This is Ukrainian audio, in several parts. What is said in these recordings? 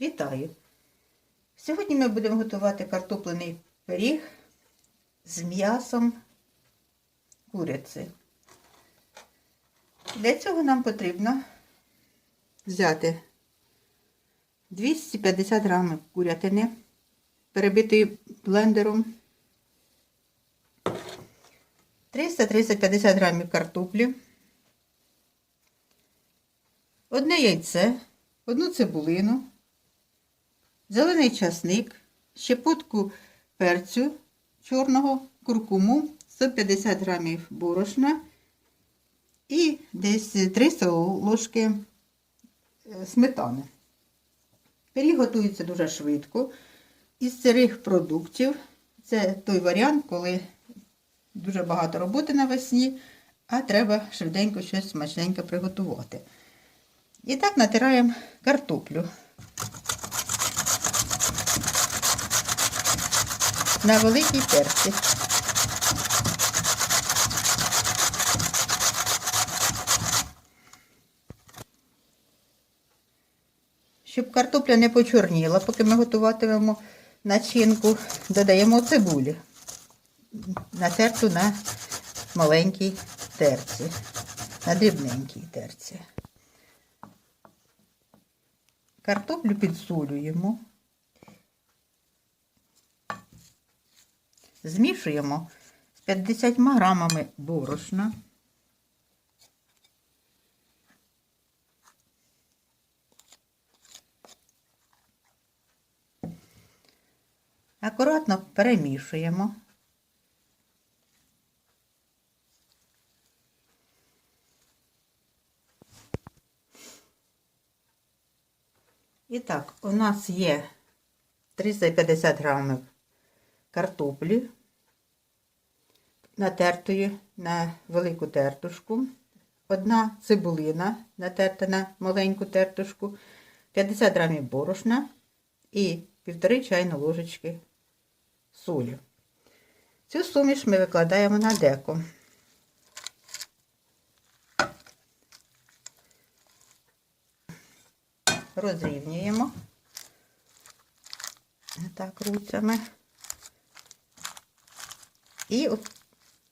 Вітаю! Сьогодні ми будемо готувати картопляний пиріг з м'ясом куриці. Для цього нам потрібно взяти 250 грамів курятини, перебитої блендером, 300-350 грамів картоплі, одне яйце, одну цибулину, зелений часник, щепотку перцю чорного, куркуму, 150 грамів борошна і десь 300 ложки е, сметани. Пиріг готується дуже швидко. Із цих продуктів це той варіант, коли дуже багато роботи навесні, а треба швиденько щось смачненьке приготувати. І так натираємо картоплю. На великій терці. Щоб картопля не почорніла, поки ми готуватимемо начинку, додаємо цибулі. Натерту на маленькій терці, на дрібненькій терці. Картоплю підсолюємо. Змішуємо з 50 грамами борошна. Акуратно перемішуємо. І так, у нас є 350 грамів картоплі, натертої на велику тертушку, одна цибулина, натерта на маленьку тертушку, 50 грамів борошна і півтори чайні ложечки солі. Цю суміш ми викладаємо на деко. Розрівнюємо так руцями і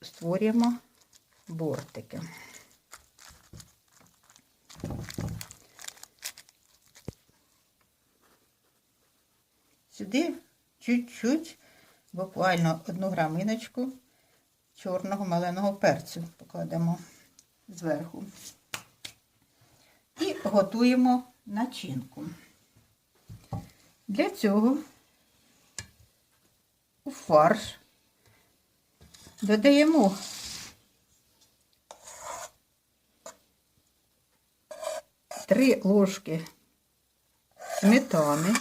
створюємо бортики. Сюди чуть-чуть, буквально одну граминочку чорного маленого перцю покладемо зверху. І готуємо начинку. Для цього у фарш додаємо три ложки сметани.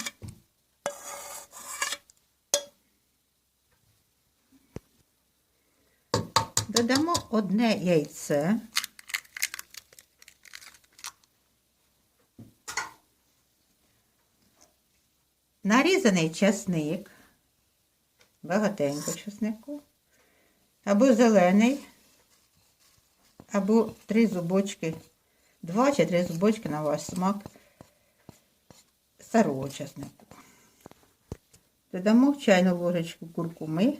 Додамо одне яйце. Нарізаний часник, багатенько часнику, або зелений, або три зубочки, два чи три зубочки на ваш смак старого часнику. Додамо чайну ложечку куркуми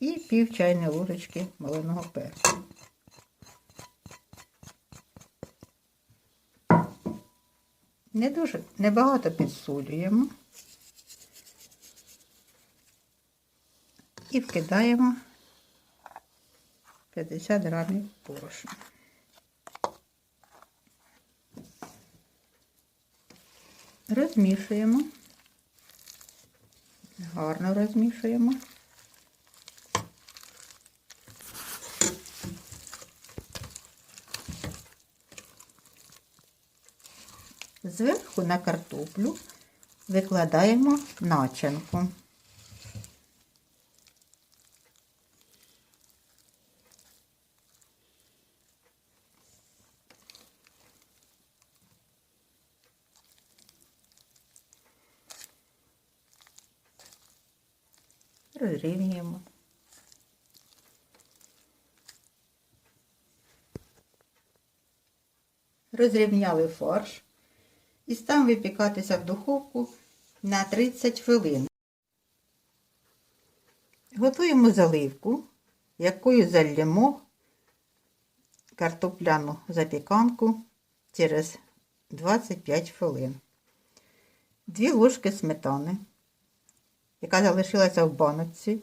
і пів чайної ложечки малиного перцю. Не дуже небагато підсолюємо і вкидаємо 50 грамів борошна. Розмішуємо, гарно розмішуємо. Зверху на картоплю викладаємо начинку. Розрівнюємо. Розрівняли фарш. і ставимо випікатися в духовку на 30 хвилин. Готуємо заливку, якою зальємо картопляну запіканку через 25 хвилин. Дві ложки сметани, яка залишилася в баночці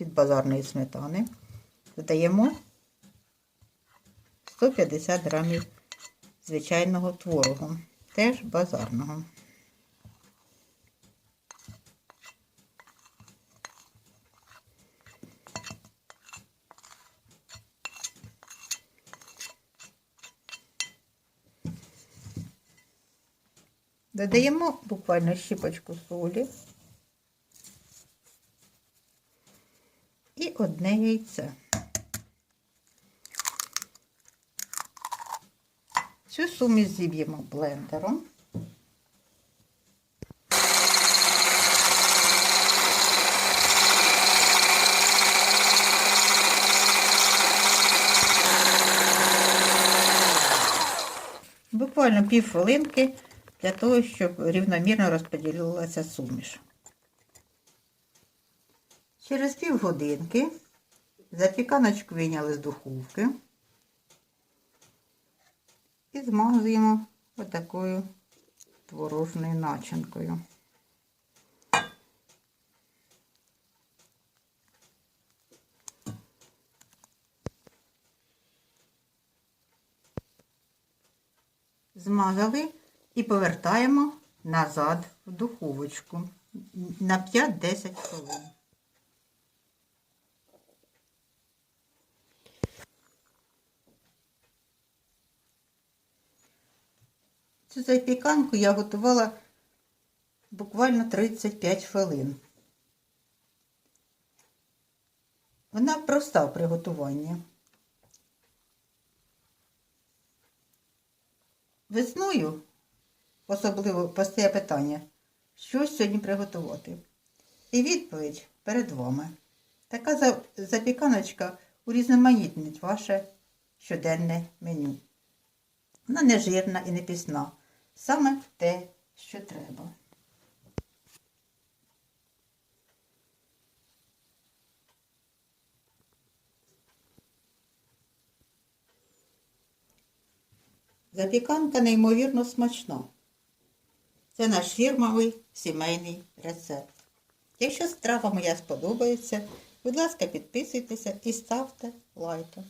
від базарної сметани. Додаємо 150 грамів звичайного творогу, теж базарного. Додаємо буквально щіпочку солі одне яйце. Цю суміш зіб'ємо блендером. Буквально пів хвилинки для того, щоб рівномірно розподілилася суміш. Через пів годинки запіканочку вийняли з духовки і змазуємо отакою творожною начинкою. Змазали і повертаємо назад в духовочку на 5-10 хвилин. Цю запіканку я готувала буквально 35 хвилин. Вона проста в приготуванні. Весною особливо постає питання, що сьогодні приготувати. І відповідь перед вами. Така запіканочка урізноманітнить ваше щоденне меню. Вона не жирна і не пісна. Саме те, що треба. Запіканка неймовірно смачна. Це наш фірмовий сімейний рецепт. Якщо страва моя сподобається, будь ласка, підписуйтеся і ставте лайки.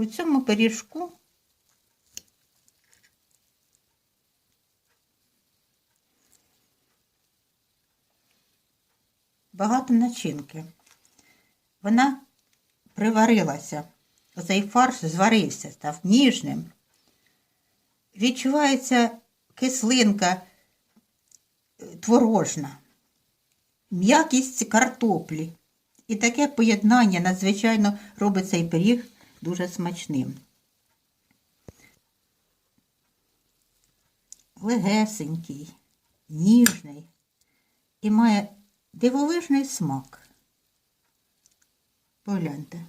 У цьому пиріжку багато начинки. Вона приварилася. Цей фарш зварився, став ніжним. Відчувається кислинка е, творожна, м'якість картоплі. І таке поєднання надзвичайно робить цей пиріг дуже смачним. Легесенький, ніжний і має дивовижний смак. Погляньте,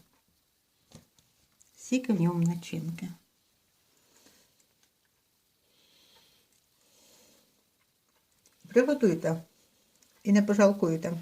скільки в ньому начинки. Приготуйте і не пожалкуйте.